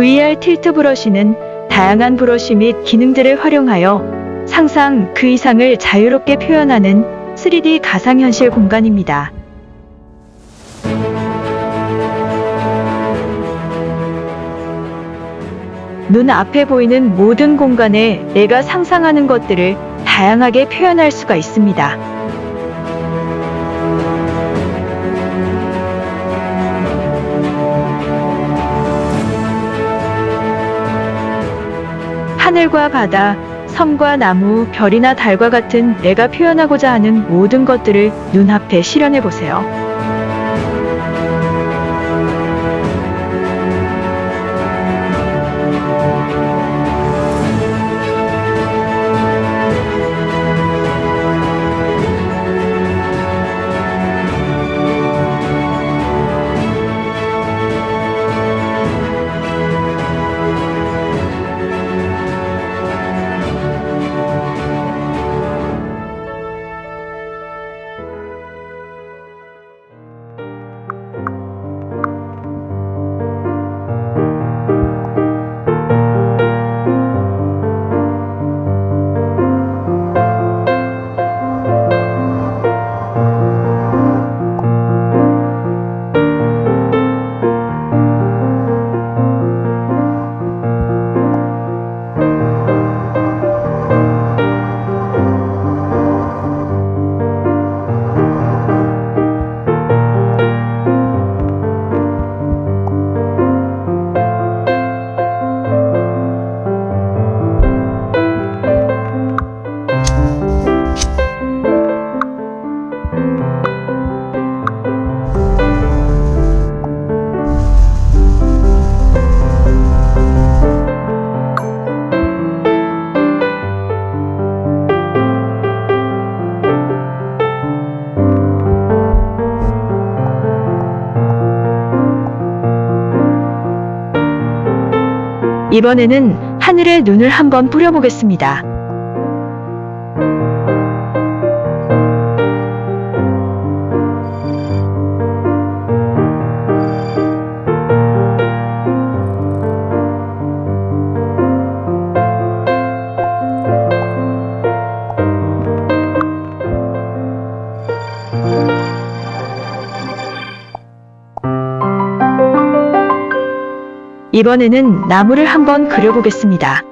VR 틸트 브러쉬는 다양한 브러쉬 및 기능들을 활용하여 상상 그 이상을 자유롭게 표현하는 3D 가상현실 공간입니다. 눈 앞에 보이는 모든 공간에 내가 상상하는 것들을 다양하게 표현할 수가 있습니다. 하늘과 바다, 섬과 나무, 별이나 달과 같은 내가 표현하고자 하는 모든 것들을 눈앞에 실현해 보세요. 이번에는 하늘에 눈을 한번 뿌려보겠습니다. 이번에는 나무를 한번 그려보겠습니다.